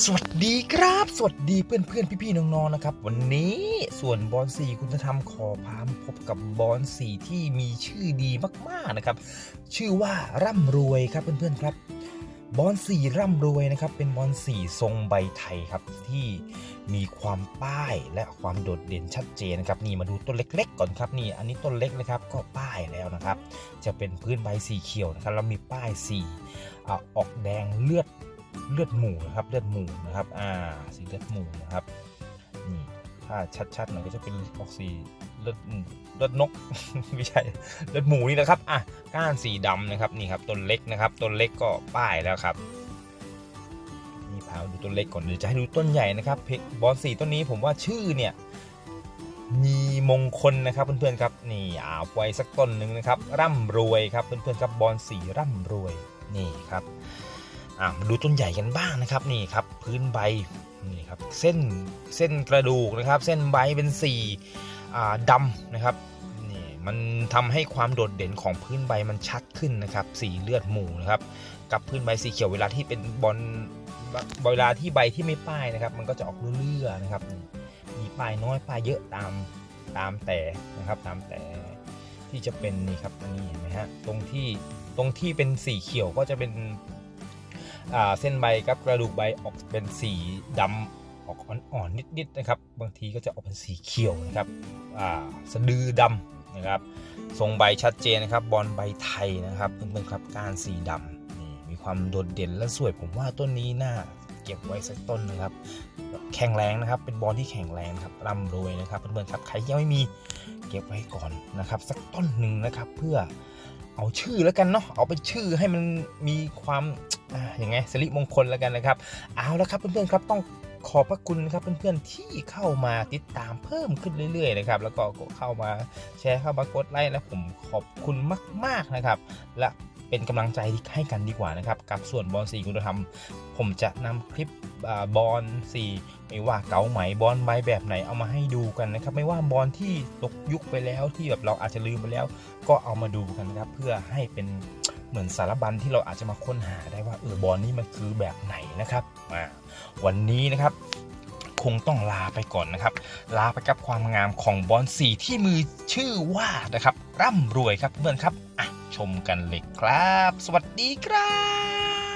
สวัสดีครับ สวัสดีเพื่อนเพื่อนพี่พี่ๆน้องๆนะครับ วันนี้ส่วนบอลสีคุณธรรมขอพามาพบกับบอลสีที่มีชื่อดีมากๆนะครับ ชื่อว่าร่ำรวยครับเพื่อนๆครับบอลสีร่ำรวยนะครับ เป็นบอลสีทรงใบไทยครับที่มีความป้ายและความโดดเด่นชัดเจนนะครับนี่มาดูต้นเล็ก ๆ ก่อนครับนี่อันนี้ต้นเล็กนะครับก็ป้ายแล้วนะครับ จะเป็นพื้นใบสีเขียวนะครับแล้วมีป้ายสีออกแดงเลือด เลือดหมูนะครับเลือดหมูนะครับอ่าสีเลือดหมูนะครับนี่ถ้าชัดๆหน่อยก็จะเป็นออกสีเลือดเลือดนกไม่ใช่เลือดหมูนี่นะครับอะก้านสีดำนะครับนี่ครับต้นเล็กนะครับต้นเล็กก็ป้ายแล้วครับนี่พาดูต้นเล็กก่อนเดี๋ยวจะให้ดูต้นใหญ่นะครับเพบอลสีต้นนี้ผมว่าชื่อเนี่ยมีมงคลนะครับเพื่อนๆครับนี่อาไว้สักต้นหนึ่งนะครับ ร่ำรวยครับเพื่อนๆครับบอลสีร่ำรวยนี่ครับ อ่ามาดูต้นใหญ่กันบ้างนะครับนี่ครับพื้นใบนี่ครับเส้นเส้นกระดูกนะครับ เส้นใบเป็นสีดำนะครับนี่มันทำให้ความโดดเด่นของพื้นใบมันชัดขึ้นนะครับ สีเลือดหมูนะครับ กับพื้นใบสีเขียวเวลาที่เป็นบอลเวลาที่ใบที่ไม่ป้ายนะครับ มันก็จะออกเลื่อยๆนะครับ มีป้ายน้อยป้ายเยอะตามตามแต่นะครับตามแต่ที่จะเป็นนี่ครับอันนี้เห็นไหมฮะตรงที่ตรงที่เป็นสีเขียวก็จะเป็น เส้นใบกับกระดูกใบออกเป็นสีดำออกอ่อนๆนิดๆนะครับ บางทีก็จะออกเป็นสีเขียวนะครับอ่าสะดือดำนะครับทรงใบชัดเจนนะครับบอลใบไทยนะครับเพื่อนๆครับก้านสีดำนี่มีความโดดเด่นและสวยผมว่าต้นนี้น่าเก็บไว้สักต้นนะครับแข็งแรงนะครับ เป็นบอลที่แข็งแรงครับร่ำรวยนะครับเพื่อนๆครับใครยังไม่มีเก็บไว้ก่อนนะครับ สักต้นหนึ่งนะครับเพื่อเอาชื่อแล้วกันเนาะเอาเป็นชื่อให้มันมีความ อย่างไงสิริมงคลแล้วกันนะครับ เอาละครับเพื่อนๆครับต้องขอบพระคุณนะครับเพื่อนๆที่เข้ามาติดตามเพิ่มขึ้นเรื่อยๆนะครับแล้วก็เข้ามาแชร์เข้ามากดไลค์และผมขอบคุณมาก ๆนะครับ และเป็นกำลังใจให้กันดีกว่านะครับกับส่วนบอลสีคุณธรรม ผมจะนำคลิปอบอลสีไม่ว่าเก๋าไหมบอลใบแบบไหนเอามาให้ดูกันนะครับไม่ว่าบอลที่ตกยุคไปแล้วที่แบบเราอาจจะลืมไปแล้ว ก็เอามาดูกันนะครับเพื่อให้เป็น เหมือนสารบัญที่เราอาจจะมาค้นหาได้ว่าเออบอลนี้มันคือแบบไหนนะครับวันนี้นะครับคงต้องลาไปก่อนนะครับ ลาไปกับความงามของบอลสีที่มือชื่อว่านะครับ ร่ำรวยครับเพื่อนครับอะชมกันเลยครับ สวัสดีครับ